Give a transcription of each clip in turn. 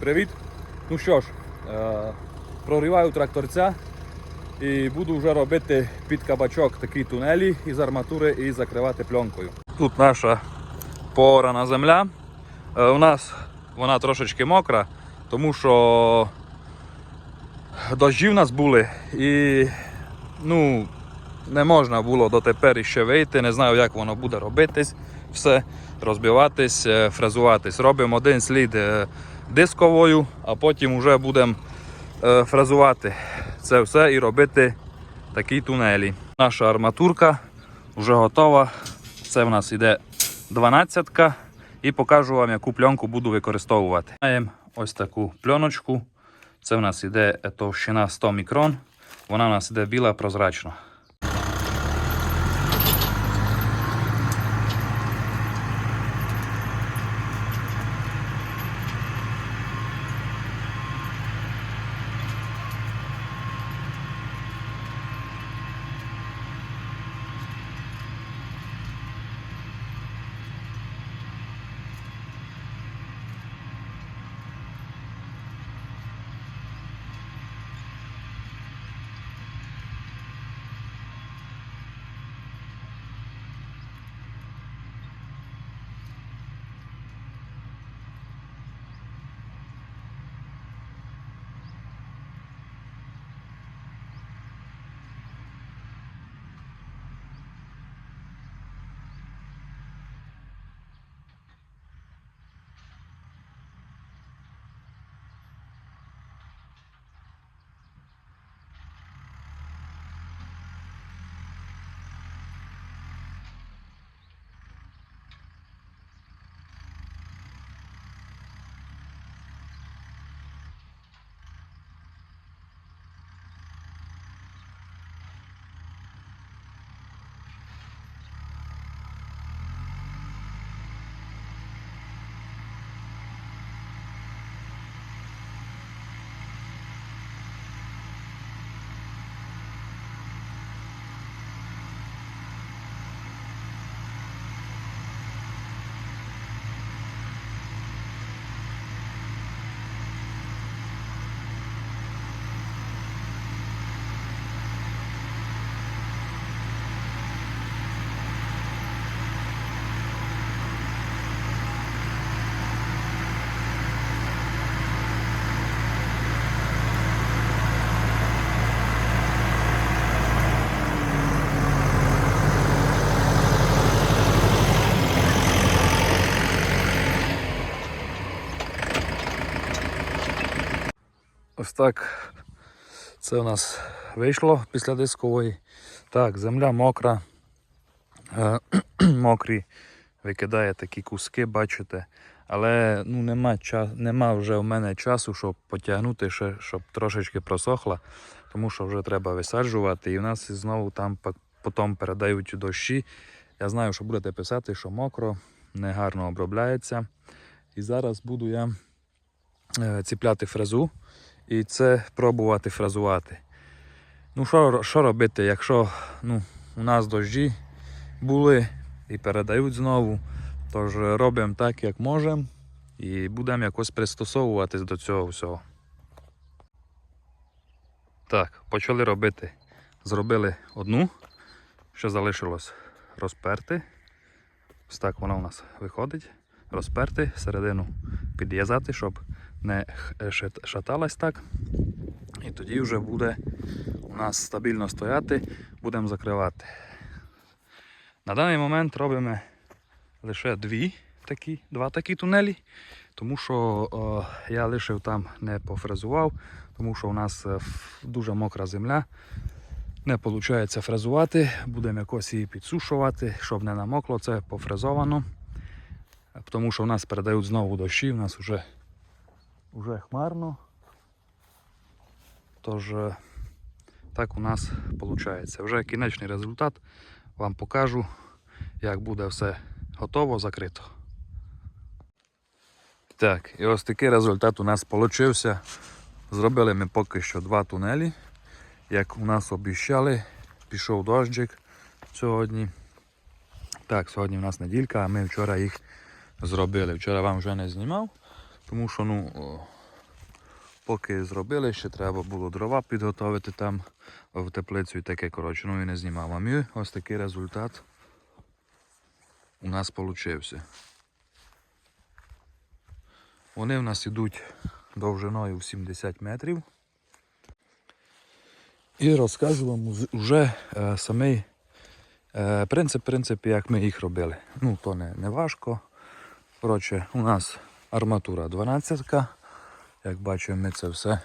Привіт! Ну що ж, е, прориваю тракторця і буду вже робити під кабачок такі тунелі із арматури і закривати пленкою. Тут наша поорана земля. Е, у нас вона трошечки мокра, тому що дощі в нас були і ну, не можна було дотепер іще вийти. Не знаю, як воно буде робитись. Все, розбиватись, е, фрезуватись. Робимо один слід дисковою, а потім вже будемо е, фрезувати це все і робити такі тунелі. Наша арматурка вже готова. Це в нас іде 12-ка. і покажу вам, яку пленку буду використовувати. Маємо ось таку пленочку. Це в нас іде товщина 100 мікрон. Вона у нас іде біла прозрачна. Ось так це у нас вийшло після дискової. Так, земля мокра. Е, Мокрі викидає такі куски, бачите. Але ну, нема, ча... нема вже в мене часу, щоб потягнути, ще, щоб трошечки просохла, тому що вже треба висаджувати. І в нас знову там потім передають дощі. Я знаю, що будете писати, що мокро, негарно обробляється. І зараз буду я е, ціпляти фрезу і це пробувати фразувати. Ну, що, робити, якщо ну, у нас дощі були і передають знову, тож робимо так, як можемо, і будемо якось пристосовуватись до цього всього. Так, почали робити. Зробили одну, що залишилось розперти. Ось так вона у нас виходить. Розперти, середину підв'язати, щоб не шаталась так. І тоді вже буде у нас стабільно стояти, будемо закривати. На даний момент робимо лише дві такі, два такі тунелі, тому що о, я лишив там не пофрезував, тому що у нас дуже мокра земля. Не виходить фрезувати, будемо якось її підсушувати, щоб не намокло, це пофрезовано. Тому що у нас передають знову дощі, у нас вже вже хмарно. Тож е, так у нас виходить. Вже кінечний результат вам покажу, як буде все готово, закрито. Так, і ось такий результат у нас вийшов. Зробили ми поки що два тунелі. Як у нас обіщали, пішов дощик сьогодні. Так, сьогодні у нас неділька, а ми вчора їх зробили. Вчора вам вже не знімав, тому що ну, о, Поки зробили, ще треба було дрова підготовити там в теплицю і таке, коротше, ну і не знімав. А мій ось такий результат у нас получився. Вони в нас ідуть довжиною в 70 метрів. І розкажу вам вже е, самий е, принцип, принцип, як ми їх робили. Ну, то не, не важко. Коротше, у нас арматура 12. Як бачимо, ми це все.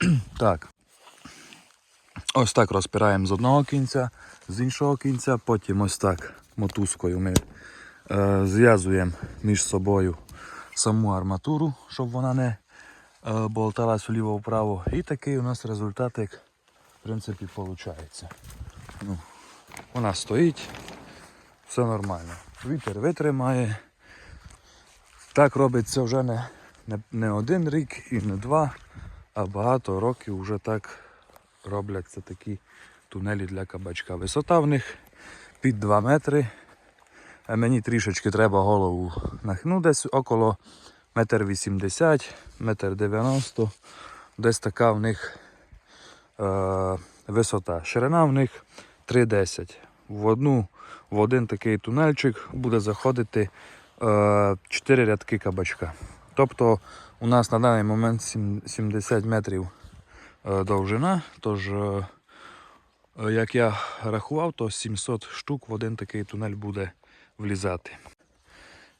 так. Ось так розпираємо з одного кінця, з іншого кінця, потім ось так мотузкою ми е, зв'язуємо між собою саму арматуру, щоб вона не е, болталась вліво-вправо. І такий у нас результатик, в принципі, виходить. Ну, вона стоїть, все нормально. Вітер витримає. Так робиться вже не, не, не один рік і не два, а багато років вже так робляться такі тунелі для кабачка. Висота в них під 2 метри. А мені трішечки треба голову нах- ну, десь около метр 80, метр 90. Десь така в них е, висота. Ширина в них 3,10. В, одну, в один такий тунельчик буде заходити 4 рядки кабачка. Тобто у нас на даний момент 70 метрів е, довжина, тож е, е, як я рахував, то 700 штук в один такий тунель буде влізати.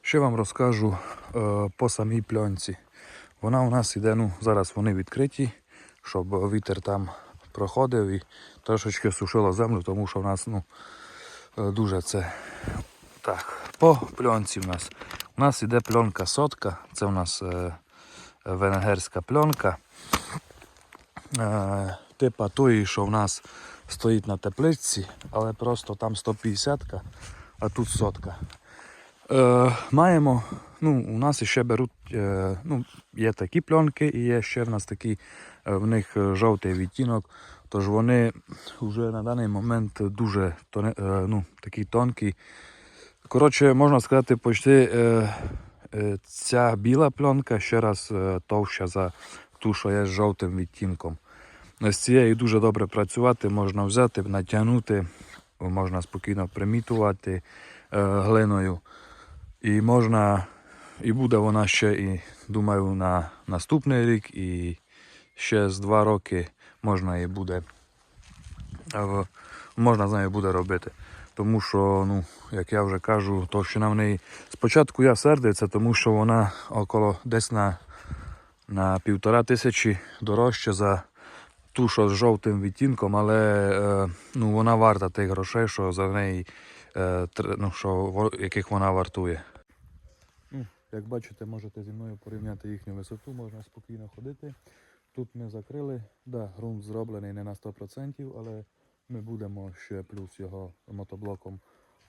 Ще вам розкажу е, по самій пленці. Вона у нас іде, ну зараз вони відкриті, щоб вітер там проходив і трошечки сушило землю, тому що в нас ну, е, дуже це. Так, по пленці в нас. У нас іде пленка сотка, це у нас е, венгерська пленка. Е, типа тої, що в нас стоїть на теплиці, але просто там 150, а тут сотка. Е, маємо, ну, у нас ще беруть, е, ну, є такі пленки і є ще в нас такі, е, в них е, жовтий відтінок. Тож вони вже на даний момент дуже е, ну, такі тонкі. Коротше, можна сказати, почти е, е, ця біла пленка ще раз е, товща за ту, що є з жовтим відтінком. З цією дуже добре працювати, можна взяти, натягнути, можна спокійно примітувати е, глиною. І можна, і буде вона ще, і думаю, на наступний рік, і ще з два роки можна і буде, можна з нею буде робити. Тому що, ну, як я вже кажу, товщина в неї. Спочатку я сердився, тому що вона около десь на, на півтора тисячі дорожче за ту, що з жовтим відтінком, але е, ну, вона варта тих грошей, що за неї, е, ну, що, яких вона вартує. Ну, як бачите, можете зі мною порівняти їхню висоту, можна спокійно ходити. Тут ми закрили, да, ґрунт зроблений не на 100%, але ми будемо ще плюс його мотоблоком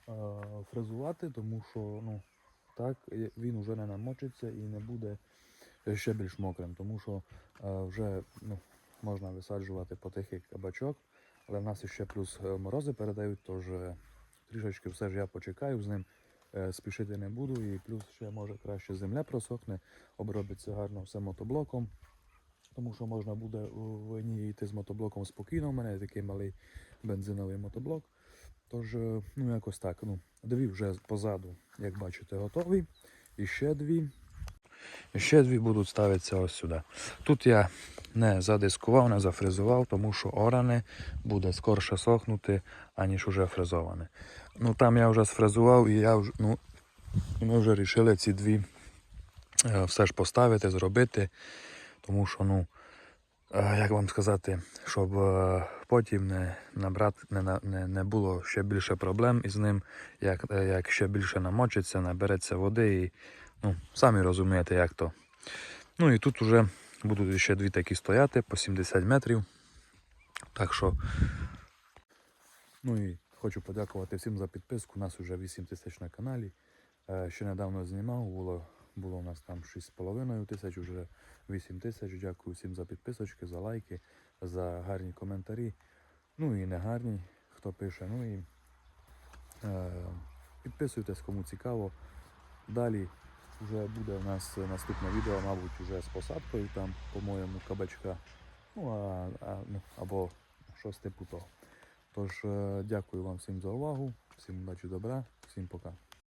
е, фрезувати, тому що ну, так він вже не намочиться і не буде ще більш мокрим, тому що е, вже ну, можна висаджувати потихий кабачок, але в нас ще плюс е, морози передають, тож трішечки все ж я почекаю з ним. Спішити не буду і плюс ще може краще земля просохне, обробиться гарно все мотоблоком. Тому що можна буде у війні йти з мотоблоком спокійно. У мене такий малий бензиновий мотоблок. Тож, е, ну якось так. Ну, дві вже позаду, як бачите, готові. І ще дві. І ще дві будуть ставитися ось сюди. Тут я не задискував, не зафрезував, тому що оране буде скорше сохнути, аніж уже фрезоване. Ну там я вже сфрезував і я вже, ну, ми вже вирішили ці дві е, все ж поставити, зробити. Тому що, ну, як вам сказати, щоб е, потім не набрати, не, не, не було ще більше проблем із ним, як, е, як ще більше намочиться, набереться води і ну, самі розумієте, як то. Ну і тут вже будуть ще дві такі стояти по 70 метрів. Так що. Ну і хочу подякувати всім за підписку. У нас вже 8 тисяч на каналі. Е, Ще недавно знімав, було, було у нас там 6,5 тисяч, вже 8 тисяч. Дякую всім за підписочки, за лайки, за гарні коментарі. Ну і не гарні, хто пише. Ну і е, підписуйтесь, кому цікаво. Далі вже буде у нас наступне відео, мабуть, вже з посадкою там, по-моєму, кабачка. Ну, а, а, ну, або щось типу того. Тож, е, дякую вам всім за увагу, всім удачі добра, всім пока.